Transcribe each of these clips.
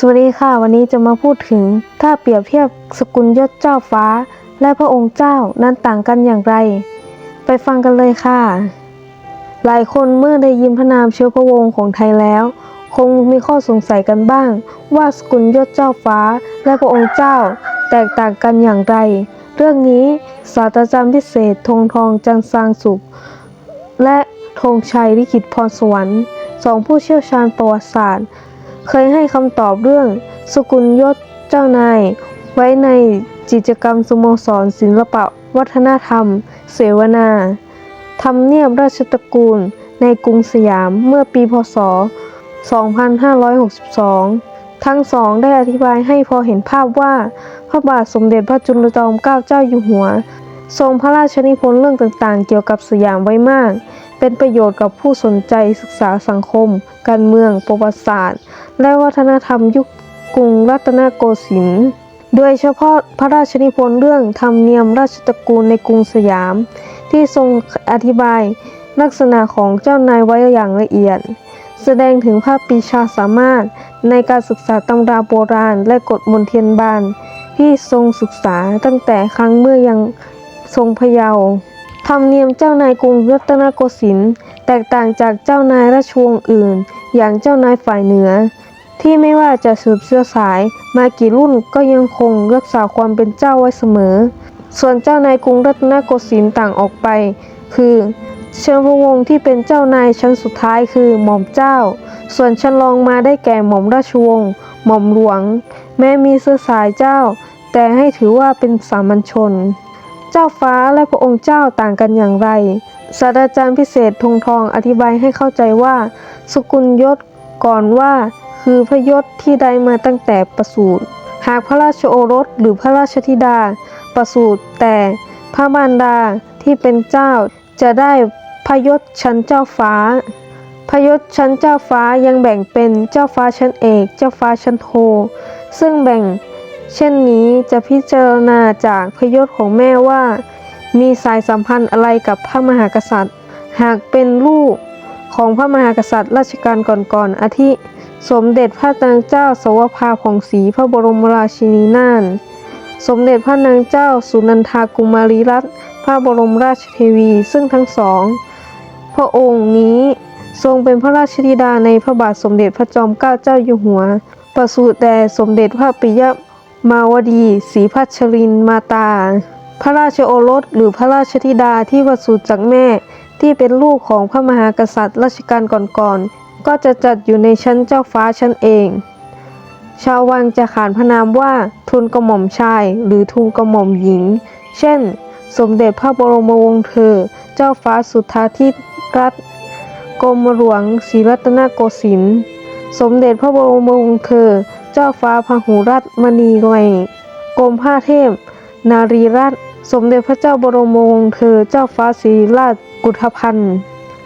สวัสดีค่ะ วันนี้จะมาพูดถึงถ้าเปรียบเทียบสกุลยศเจ้าฟ้า และพระองค์เจ้านั้นต่างกันอย่างไร ไปฟังกันเลยค่ะ หลายคนเมื่อได้ยินพระนามเชื้อพระวงศ์ของไทยแล้ว คงมีข้อสงสัยกันบ้าง ว่าสกุลยศเจ้าฟ้าและพระองค์เจ้า แตกต่างกันอย่างไร เรื่องนี้ศาสตราจารย์พิเศษธงทองจันทร์สางสุข และธงชัยลิขิตพรสวรรค์สองผู้เชี่ยวชาญประวัติศาสตร์ เคยให้คำตอบเรื่อง สกุลยศเจ้านาย ไว้ในกิจกรรมสโมสรศิลปะ วัฒนธรรม เสวนาทำเนียบราชตระกูลในกรุงสยามเมื่อปีพศ 2562 ทั้งสองได้อธิบายให้พอเห็นภาพว่า พระบาทสมเด็จพระจุลจอมเกล้าเจ้าอยู่หัว ทรงพระราชนิพนธ์เรื่องต่างๆ เกี่ยวกับสยามไว้มาก เป็นประโยชน์กับผู้สนใจศึกษาสังคม การเมือง ประวัติศาสตร์ และวัฒนธรรมยุคกรุงรัตนโกสินทร์โดยเฉพาะพระราชนิพนธ์เรื่องธรรมเนียมราชตระกูลในกรุงสยาม ที่ทรงอธิบายลักษณะของเจ้านายไว้อย่างละเอียด แสดงถึงภาพปีชาสามารถในการศึกษาตำราโบราณและกฎมนเทียนบานที่ทรงศึกษาตั้งแต่ครั้งเมื่อยังทรงพยาว์ ธรรมเนียมเจ้านายกรุงรัตนโกสินทร์แตกต่างจากเจ้านายราชวงศ์อื่น อย่างเจ้านายฝ่ายเหนือ ที่ไม่ว่าจะสืบเชื้อสายมากี่รุ่นก็ยังคงรักษาความเป็นเจ้าไว้เสมอ ส่วนเจ้านายกรุงรัตนโกสินทร์ต่างออกไป คือ เชื้อพระวงศ์ที่เป็นเจ้านายชั้นสุดท้ายคือหม่อมเจ้า ส่วนชั้นรองมาได้แก่หม่อมราชวงศ์หม่อมหลวง แม้มีเสื้อสายเจ้า แต่ให้ถือว่าเป็นสามัญชน เจ้าฟ้าและพระองค์เจ้าต่างกันอย่างไรศาสตราจารย์พิเศษธงทองอธิบายให้เข้าใจว่า สกุลยศก่อนว่า คือพระยศที่ได้มาตั้งแต่ประสูติหากพระราชโอรสหรือพระราชธิดา ประสูติแต่พระมารดาที่เป็นเจ้าจะได้พระยศชั้นเจ้าฟ้าพระยศชั้นเจ้าฟ้ายังแบ่งเป็นเจ้าฟ้าชั้นเอก เจ้าฟ้าชั้นโท ซึ่งแบ่ง เช่นนี้จะพิจารณาจากพยศของแม่ว่า มีสายสัมพันธ์อะไรกับพระมหากษัตริย์ หากเป็นลูกของพระมหากษัตริย์รัชกาลก่อนๆอาทิ สมเด็จพระนางเจ้าสวภาผ่องศรีพระบรมราชินีนาถสมเด็จพระนางเจ้าสุนันทากุมารีรัตน์พระบรมราชเทวี ซึ่งทั้งสอง พระองค์นี้ทรงเป็นพระราชธิดาในพระบาทสมเด็จพระจอมเกล้าเจ้าอยู่หัว ประสูติแด่สมเด็จพระปิย มาวดีศรีพัชรินมาตา พระราชโอรสหรือพระราชธิดาที่ประสูติจากแม่ที่เป็นลูกของพระมหากษัตริย์รัชกาลก่อนๆ ก็จะจัดอยู่ในชั้นเจ้าฟ้าชั้นเอง ชาววังจะขานพระนามว่าทุนกระหม่อมชายหรือทุนกระหม่อมหญิง เช่น สมเด็จพระบรมวงศ์เธอ เจ้าฟ้าสุทธาธิรัตน์กรมหลวงศรีรัตนโกสินทร์ สมเด็จพระบรมวงศ์เธอ จ้าฟ้าพหุรัตมณีไวกรมผ้าเทพ นารีรัตสมเด็จพระเจ้าบรมวงศ์เธอเจ้าฟ้าศรีราชกุฏพันธ์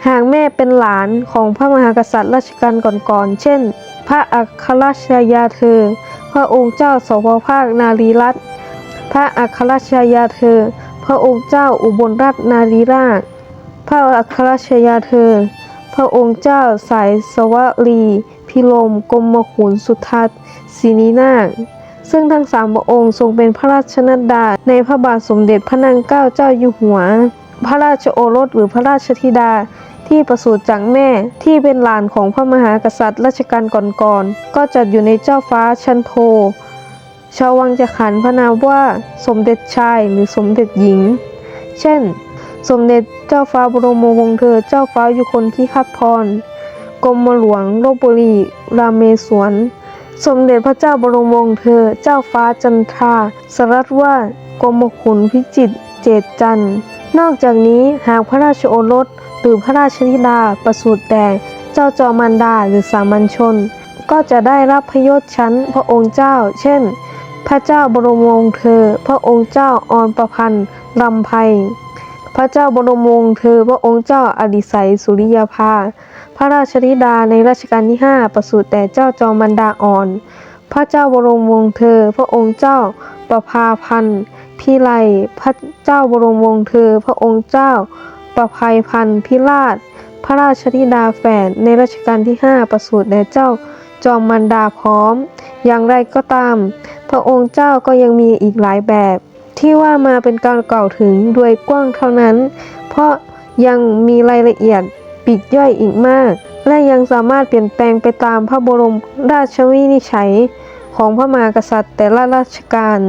หากแม่เป็นหลานของพระมหากษัตริย์รัชกาลก่อนๆ เช่น พระอัครราชยาเธอ พระองค์เจ้าสวภาคนารีรัตพระอัครราชยาเธอ พระองค์เจ้าอุบลราชนารีราชพระอัครราชยาเธอ พระองค์เจ้าสายสวลี พิลมกรมขุนสุทัศน์ศินีนาถซึ่งทั้งสามพระองค์ทรงเป็นพระราชนัดดา ในพระบาทสมเด็จพระนางเกล้าเจ้าอยู่หัว พระราชโอรสหรือพระราชธิดาที่ประสูติจากแม่ที่เป็นหลานของพระมหากษัตริย์รัชกาลก่อนๆก็จัดอยู่ในเจ้าฟ้าชันโท ชาววังจะขานพระนามว่าสมเด็จชายหรือสมเด็จหญิง เช่น สมเด็จเจ้าฟ้าบรมวงศ์เธอเจ้าฟ้ายุคนที่คัดพร กรมหลวงลบบุรีรามเมศวร สมเด็จพระเจ้าบรมวงศ์เธอ เจ้าฟ้าจันทราสรัตว่ากรมขุนพิจิตรเจตจันทร์นอกจากนี้หากพระราชโอรสหรือพระราชธิดาประสูติแต่เจ้าจอมันดาหรือสามัญชน ก็จะได้รับพยศชั้นพระองค์เจ้า เช่น พระเจ้าบรมวงศ์เธอ พระองค์เจ้าออนประพันธ์ลำไพพระเจ้าบรมวงศ์เธอ พระองค์เจ้าอดิศัยสุริยาภา ระราชธิดาในรัชกาลที่ 5 ประสูติแต่เจ้าจอมันดาอ่อน พระเจ้าบรมวงศ์เธอ พระองค์เจ้าประภาพันธ์พิไลพระเจ้าบรมวงศ์เธอ พระองค์เจ้าประภัยพันธ์พิราช พระราชธิดาแฝดในรัชกาลที่ 5 ประสูติแต่เจ้าจอมมันดาพร้อม อย่างไรก็ตาม พระองค์เจ้าก็ยังมีอีกหลายแบบ ที่ว่ามาเป็นการกล่าวถึงโดยกว้างเท่านั้น เพราะยังมีรายละเอียด ปีกย่อยอีกมาก และยังสามารถเปลี่ยนแปลงไปตามพระบรมราชวินิจฉัย ของพระมหากษัตริย์แต่ละราชการ